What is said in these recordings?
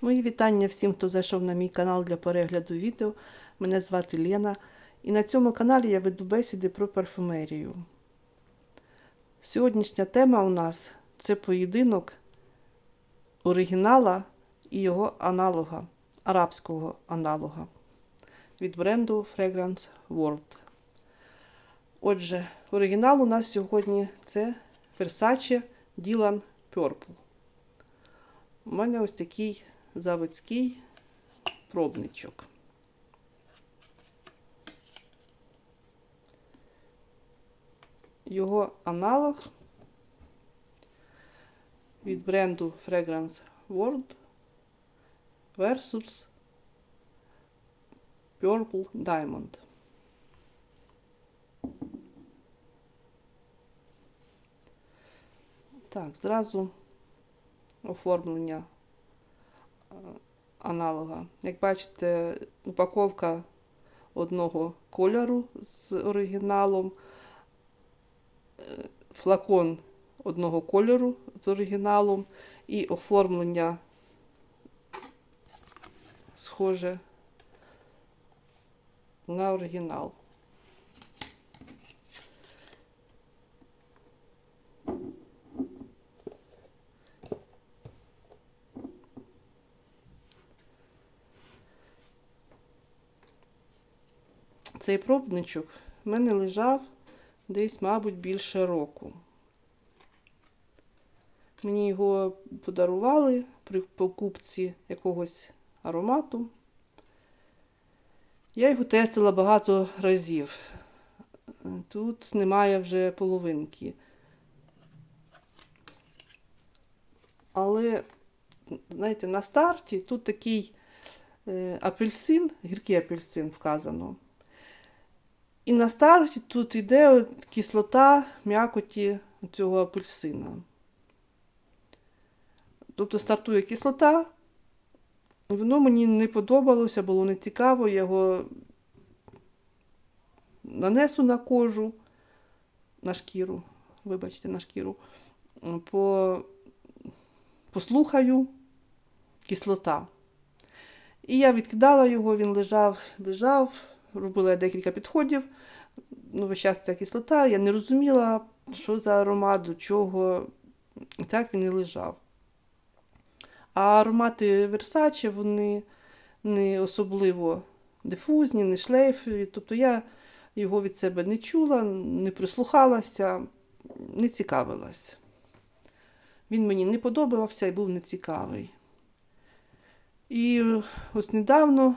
Мої вітання всім, хто зайшов на мій канал для перегляду відео. Мене звати Лена. І на цьому каналі я веду бесіди про парфумерію. Сьогоднішня тема у нас це поєдинок оригінала і його аналога, арабського аналога від бренду Fragrance World. Отже, оригінал у нас сьогодні це Versace Dylan Purple. У мене ось такий заводський пробничок. Його аналог від бренду Fragrance World versus Purple Diamond. Так, зразу оформлення аналога. Як бачите, упаковка одного кольору з оригіналом, е, флакон одного кольору з оригіналом і оформлення схоже на оригінал. Цей пробничок в мене лежав десь, мабуть, більше року. Мені його подарували при покупці якогось аромату. Я його тестила багато разів. Тут немає вже половинки. Але, знаєте, на старті тут такий е, апельсин, гіркий апельсин вказано. І на старті тут йде от кислота м'якоті цього апельсина. Тобто стартує кислота, воно мені не подобалося, було не цікаво, я його нанесу на кожу, на шкіру, вибачте, на шкіру, по... послухаю кислота. І я відкидала його, він лежав, лежав, робила декілька підходів. Ну, весь час ця кислота, я не розуміла, що за аромат, до чого. І так він і лежав. А аромати Versace, вони не особливо дифузні, не шлейфові. Тобто я його від себе не чула, не прислухалася, не цікавилась. Він мені не подобався і був нецікавий. І ось недавно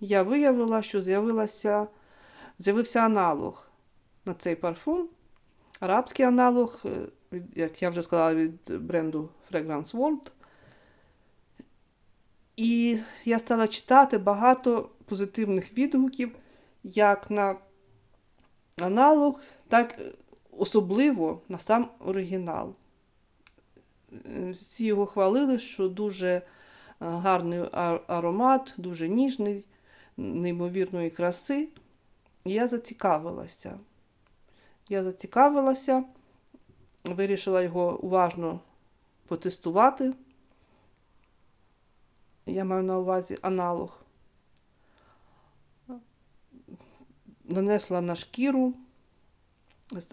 я виявила, що з'явився аналог на цей парфум. Арабський аналог, як я вже сказала, від бренду Fragrance World. І я стала читати багато позитивних відгуків як на аналог, так особливо на сам оригінал. Всі його хвалили, що дуже гарний аромат, дуже ніжний, неймовірної краси. І я зацікавилася. Я зацікавилася, вирішила його уважно потестувати. Я маю на увазі аналог. Нанесла на шкіру,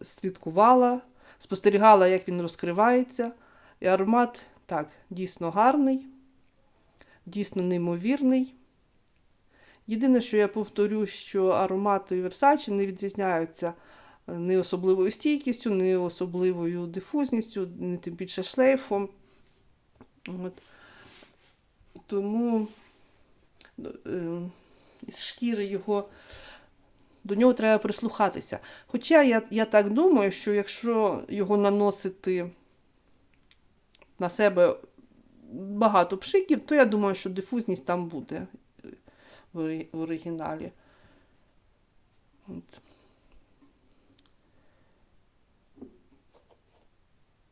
слідкувала, спостерігала, як він розкривається. І аромат так, дійсно гарний, дійсно неймовірний. Єдине, що я повторю, що аромати Versace не відрізняються не особливою стійкістю, не особливою дифузністю, не тим більше шлейфом. От. Тому е, з шкіри його до нього треба прислухатися. Хоча я, я так думаю, що якщо його наносити на себе багато пшиків, то я думаю, що дифузність там буде в оригіналі. От.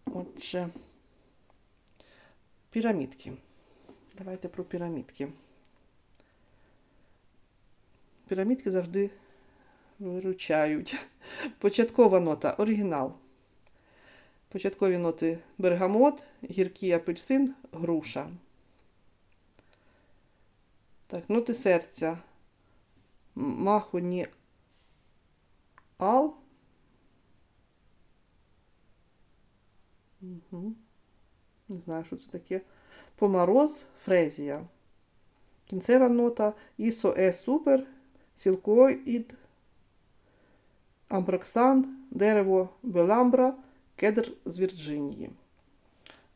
Отже, пірамідки. Давайте про пірамідки. Пірамідки завжди виручають. Початкова нота оригінал. Початкові ноти бергамот, гіркий апельсин, груша. Так, ноти серця. М- Махоні ал. Угу. Не знаю, що це таке. Помороз, фрезія. Кінцева нота ісо е супер, сілкоїд, амбраксан, дерево беламбра, кедр з Вірджинії.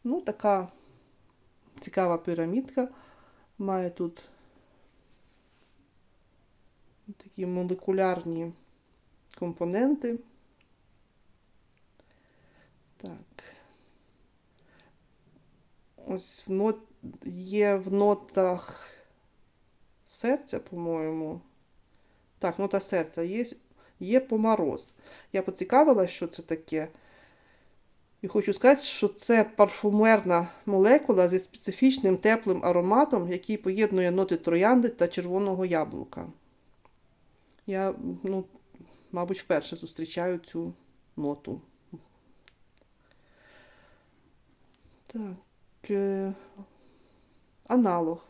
Ну, така цікава пірамідка. Має тут такі молекулярні компоненти. Так. Ось в нот... є в нотах серця, по-моєму. Так, нота серця є, є помороз. Я поцікавилася, що це таке. І хочу сказати, що це парфумерна молекула зі специфічним теплим ароматом, який поєднує ноти троянди та червоного яблука. Я, ну, мабуть, вперше зустрічаю цю ноту. Так. Е, аналог.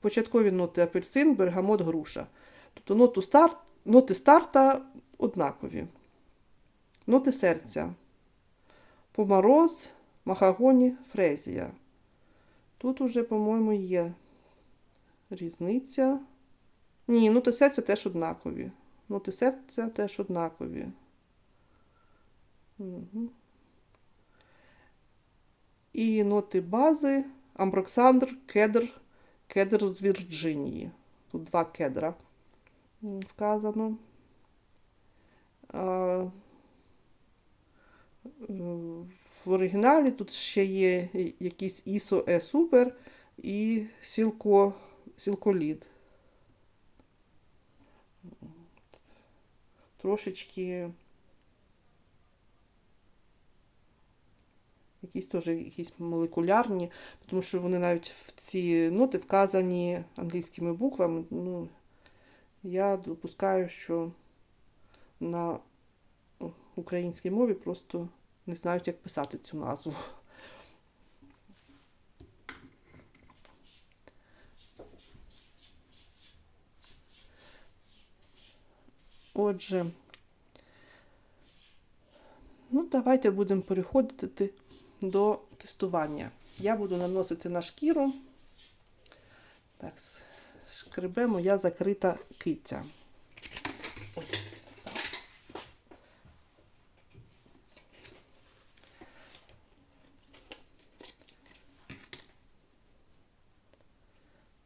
Початкові ноти апельсин, бергамот, груша. Тобто ноту старт, ноти старта однакові. Ноти серця. Помороз, махагоні, фрезія. Тут уже, по-моєму, є різниця. Ні, ноти серця теж однакові. Ноти серця теж однакові. Угу. І ноти бази Амброксандр, кедр, кедр з Вірджинії. Тут два кедра вказано. А, в оригіналі тут ще є якийсь ISO E Super і сілко, сілколід. Трошечки якісь теж якісь молекулярні, тому що вони навіть в ці ноти вказані англійськими буквами. Ну, я допускаю, що на українській мові просто не знають, як писати цю назву. Отже, ну, давайте будемо переходити до тестування. Я буду наносити на шкіру. Так, шкребе моя закрита киця.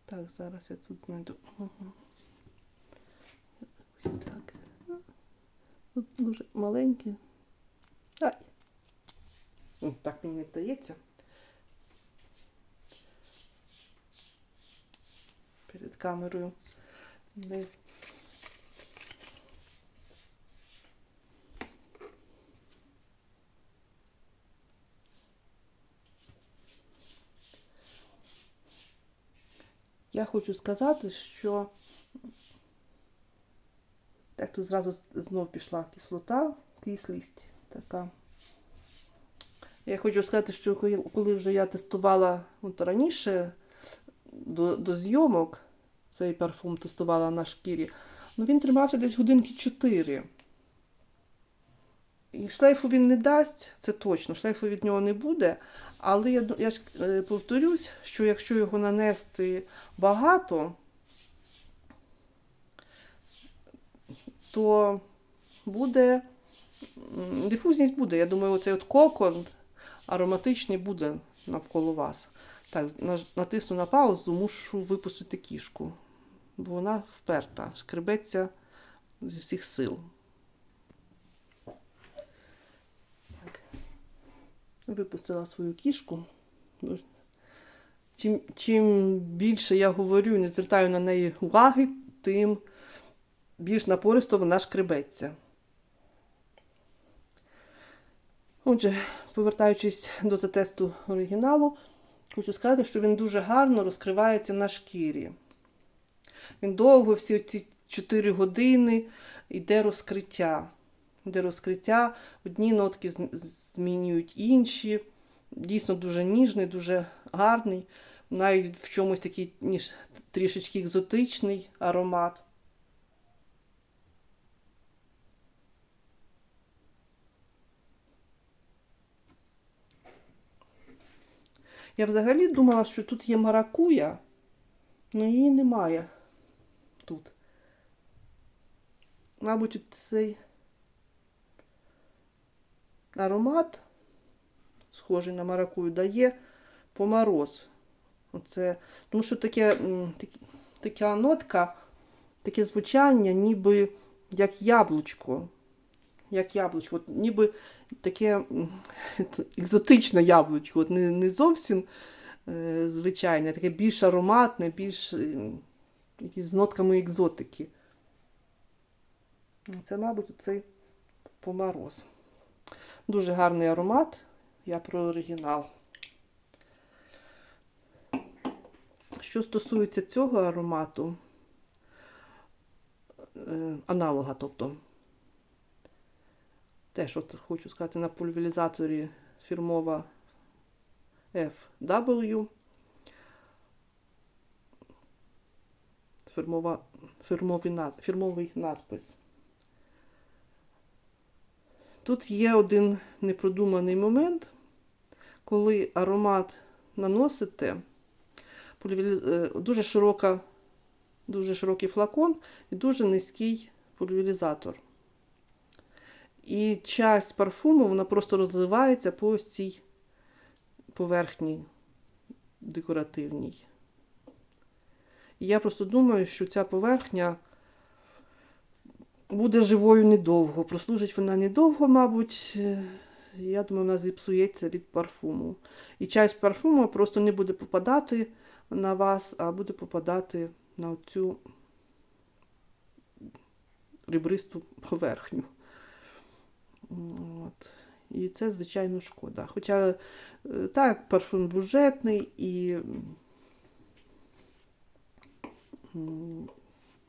Так, зараз я тут знайду. Ага. Ось так. Тут дуже маленькі. Ай. Так мені здається. Перед камерою десь. Я хочу сказати, що так тут зразу знов пішла кислота, кислість така. Я хочу сказати, що коли- вже я тестувала от раніше до, до зйомок, цей парфум тестувала на шкірі, ну він тримався десь годинки 4. І шлейфу він не дасть, це точно, шлейфу від нього не буде. Але я, я ж е, повторюсь, що якщо його нанести багато, то буде дифузність буде. Я думаю, оцей от кокон ароматичний буде навколо вас. Так, натисну на паузу, мушу випустити кішку, бо вона вперта, шкребеться зі всіх сил. Так. Випустила свою кішку. Чим, чим більше я говорю не звертаю на неї уваги, тим більш напористо вона шкребеться. Отже, повертаючись до затесту оригіналу, хочу сказати, що він дуже гарно розкривається на шкірі. Він довго, всі ці 4 години йде розкриття. Йде розкриття, одні нотки змінюють інші. Дійсно дуже ніжний, дуже гарний. навіть в чомусь такий ніж, трішечки екзотичний аромат. Я взагалі думала, що тут є маракуя, але її немає тут. Мабуть, цей аромат, схожий на маракую, дає помороз. Оце, тому що таке, м, такі- така нотка, таке звучання, ніби як яблучко. Як яблучко, от ніби таке екзотичне яблучко, от не, не зовсім е, звичайне, таке більш ароматне, більш е, з нотками екзотики. Це, мабуть, цей помороз. Дуже гарний аромат. Я про оригінал. Що стосується цього аромату, е, аналога, тобто, теж от хочу сказати, на пульверізаторі фірмова FW. Фірмова, фірмовий, над, фірмовий надпис. Тут є один непродуманий момент, коли аромат наносите, е, дуже широка, дуже широкий флакон і дуже низький пульверізатор. І часть парфуму вона просто розливається по ось цій поверхні декоративній. І я просто думаю, що ця поверхня буде живою недовго. Прослужить вона недовго, мабуть. Я думаю, вона зіпсується від парфуму. І часть парфуму просто не буде попадати на вас, а буде попадати на цю ребристу поверхню. От. І це, звичайно, шкода. Хоча, е, так, парфум бюджетний і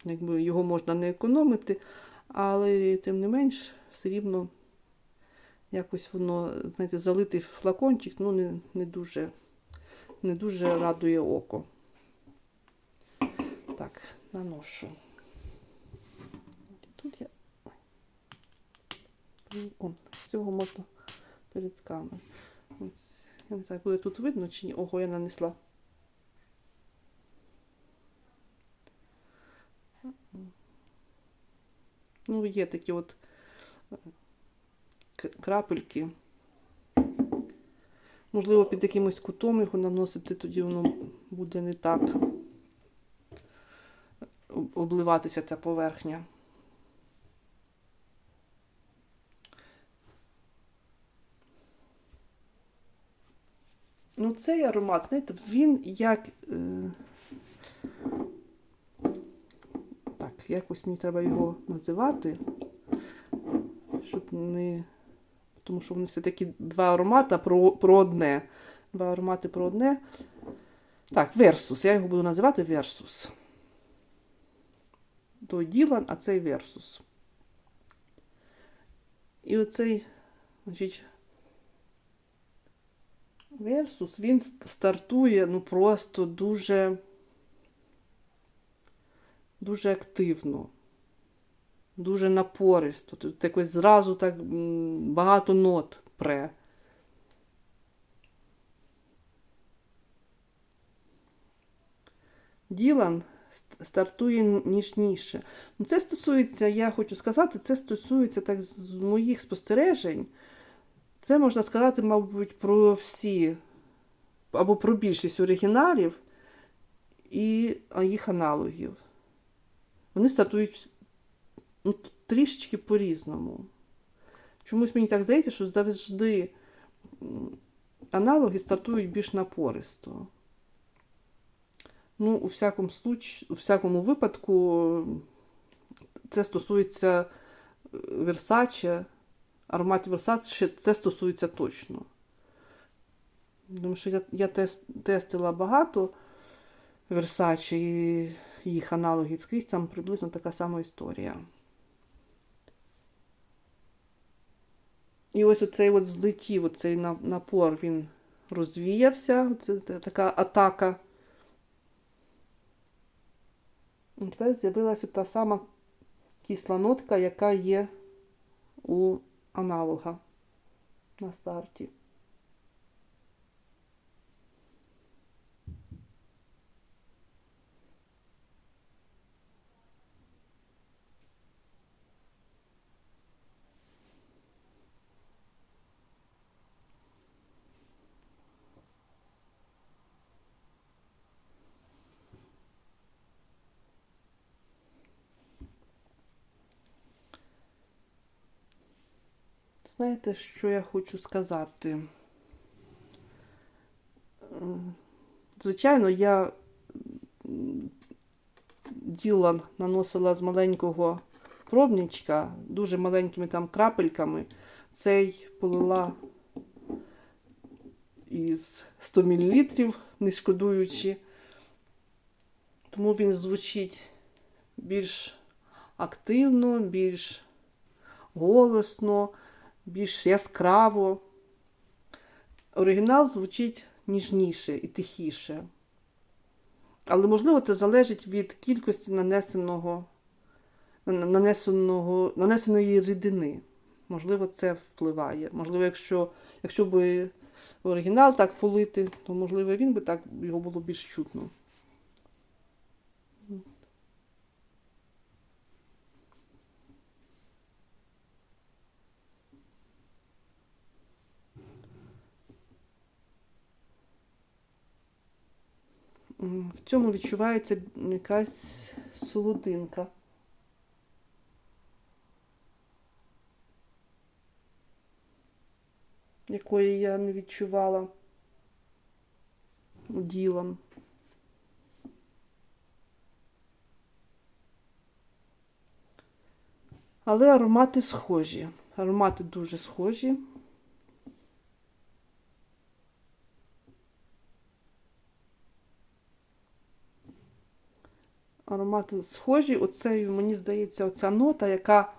якби його можна не економити, але тим не менш, все рівно якось воно, знаєте, залитий флакончик, ну, не, не, дуже, не дуже радує око. Так, наношу. Тут я. О, цього можна перед камерою. Я не знаю, буде тут видно чи ні. Ого, я нанесла. Ну, є такі от е, крапельки. Можливо, під якимось кутом його наносити, тоді воно буде не так обливатися ця поверхня. Ну, цей аромат, знаєте, він як. Е... Так, якось мені треба його називати, щоб не. Тому що вони все-таки два аромати про, про одне. Два аромати про одне. Так, Версус. Я його буду називати Версус. Той Ділан, а цей Версус. І оцей, значить, Версус, він стартує ну просто дуже, дуже активно, дуже напористо. Тут якось зразу так багато нот пре. Ділан ст- стартує ніжніше. Ну, Це стосується, я хочу сказати, це стосується так з моїх спостережень. Це можна сказати, мабуть, про всі або про більшість оригіналів і їх аналогів. Вони стартують ну, трішечки по-різному. Чомусь мені так здається, що завжди аналоги стартують більш напористо. Ну, у всякому случ... у всякому випадку, це стосується Версаче, Аромат Версац ще це стосується точно. Тому що я я тест, тестила багато Версачі і їх аналогів скрізь там приблизно така сама історія. І ось оцей от злетів, оцей напор, він розвіявся. Це така атака. І тепер з'явилася та сама кисла нотка, яка є у аналога на старті. Знаєте, що я хочу сказати? Звичайно, я діла наносила з маленького пробничка, дуже маленькими там крапельками. Цей полила із 100 мл, не шкодуючи. Тому він звучить більш активно, більш голосно, більш яскраво. Оригінал звучить ніжніше і тихіше. Але, можливо, це залежить від кількості нанесеного, нанесеного, нанесеної рідини. Можливо, це впливає. Можливо, якщо, якщо би оригінал так полити, то, можливо, він би так його було більш чутно. В цьому відчувається якась солодинка. Якої я не відчувала ділом. Але аромати схожі. Аромати дуже схожі. Аромати схожі. Оцею, мені здається, оця нота, яка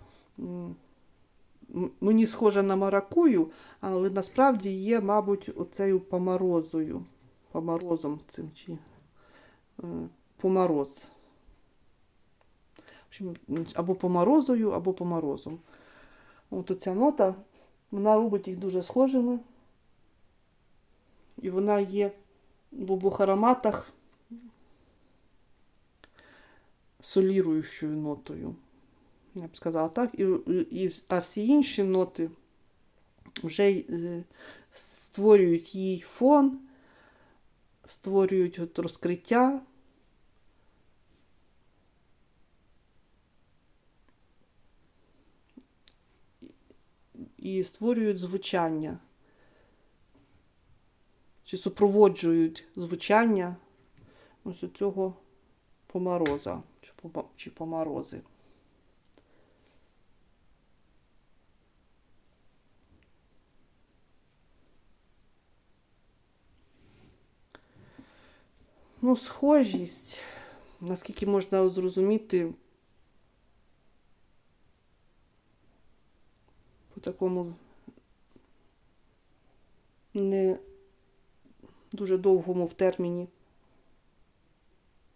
мені схожа на маракую, але насправді є, мабуть, оцею поморозою. Поморозом цим чи е, помороз. Або поморозою, або поморозом. От оця нота, вона робить їх дуже схожими. І вона є в обох ароматах соліруючою нотою. Я б сказала так. І, і, а всі інші ноти вже е, створюють їй фон, створюють от розкриття. І створюють звучання, чи супроводжують звучання ось цього помороза чи, пома- чи поморози. Ну, схожість, наскільки можна зрозуміти по такому не дуже довгому в терміні,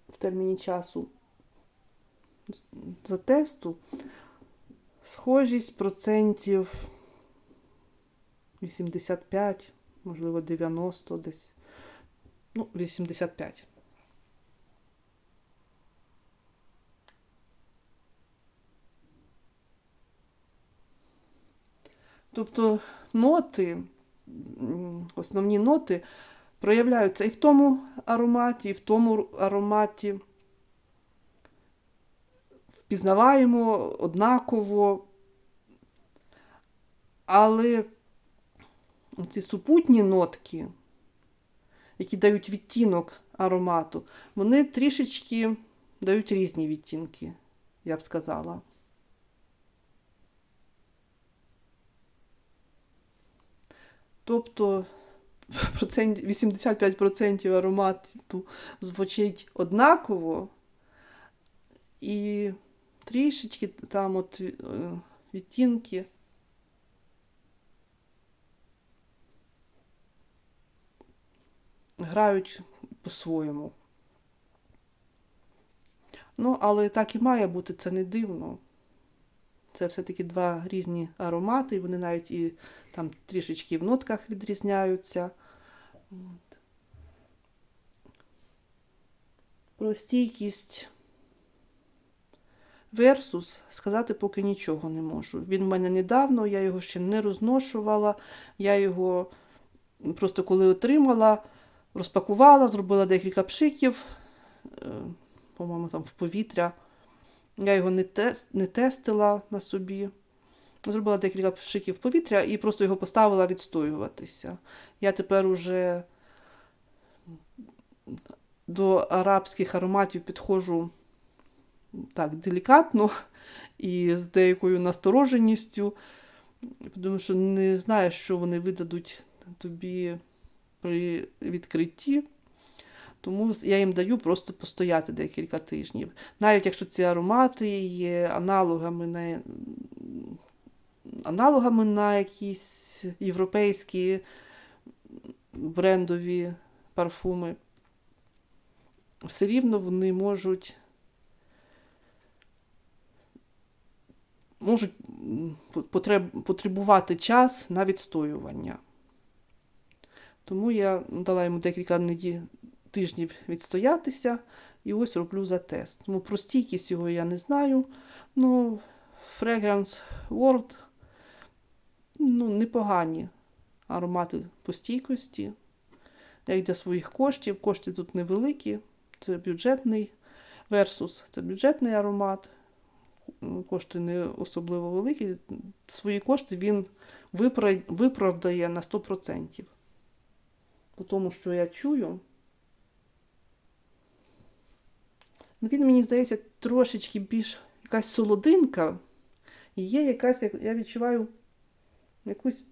в терміні часу за тесту схожість процентів 85, можливо, 90 десь. Ну, 85. Тобто ноти, основні ноти проявляються і в тому ароматі, і в тому ароматі впізнаваємо однаково, але ці супутні нотки, які дають відтінок аромату, вони трішечки дають різні відтінки, я б сказала. Тобто процент- 85% аромату звучить однаково, і трішечки там от е, відтінки. Грають по-своєму. Ну, але так і має бути, це не дивно. Це все-таки два різні аромати, вони навіть і там трішечки в нотках відрізняються. От. Про стійкість Versus сказати поки нічого не можу. Він в мене недавно, я його ще не розношувала. Я його просто коли отримала, розпакувала, зробила декілька пшиків, е, по-моєму, там в повітря. Я його не, тест, не тестила на собі. Зробила декілька пшиків повітря і просто його поставила відстоюватися. Я тепер уже до арабських ароматів підходжу так, делікатно і з деякою настороженістю, тому що не знаєш, що вони видадуть тобі при відкритті. Тому я їм даю просто постояти декілька тижнів. Навіть якщо ці аромати є аналогами на, аналогами на якісь європейські брендові парфуми, все рівно вони можуть можуть потреб, потребувати час на відстоювання. Тому я дала йому декілька тижнів відстоятися і ось роблю за тест. Тому про стійкість його я не знаю. Ну, Fragrance World ну, непогані аромати по стійкості. Як для своїх коштів. Кошти тут невеликі, це бюджетний Versus, це бюджетний аромат кошти не особливо великі, свої кошти він виправдає на 100%. По тому, що я чую, ну, він, мені здається, трошечки більш якась солодинка. І є якась, я відчуваю якусь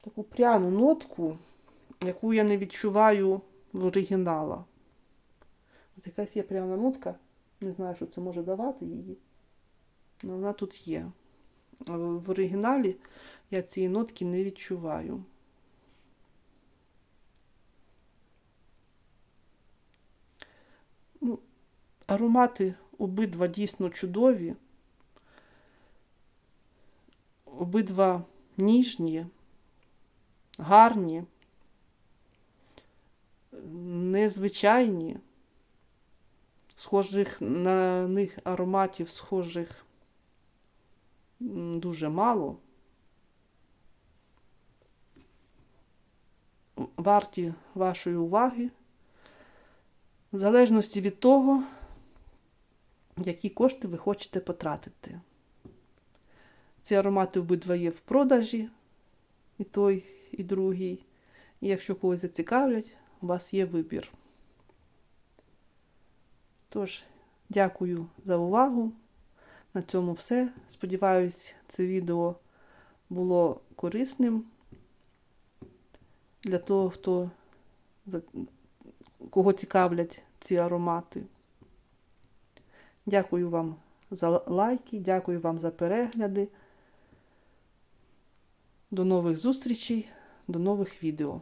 таку пряну нотку, яку я не відчуваю в оригінала. От якась є пряна нотка. Не знаю, що це може давати її. Але вона тут є. В оригіналі я цієї нотки не відчуваю. Ну, Аромати обидва дійсно чудові, обидва ніжні, гарні, незвичайні схожих на них ароматів, схожих дуже мало. Варті вашої уваги, в залежності від того, які кошти ви хочете потратити. Ці аромати обидва є в продажі, і той, і другий. І якщо когось зацікавлять, у вас є вибір. Тож, дякую за увагу. На цьому все. Сподіваюсь, це відео було корисним для того, хто кого цікавлять ці аромати. Дякую вам за лайки, дякую вам за перегляди. До нових зустрічей, до нових відео.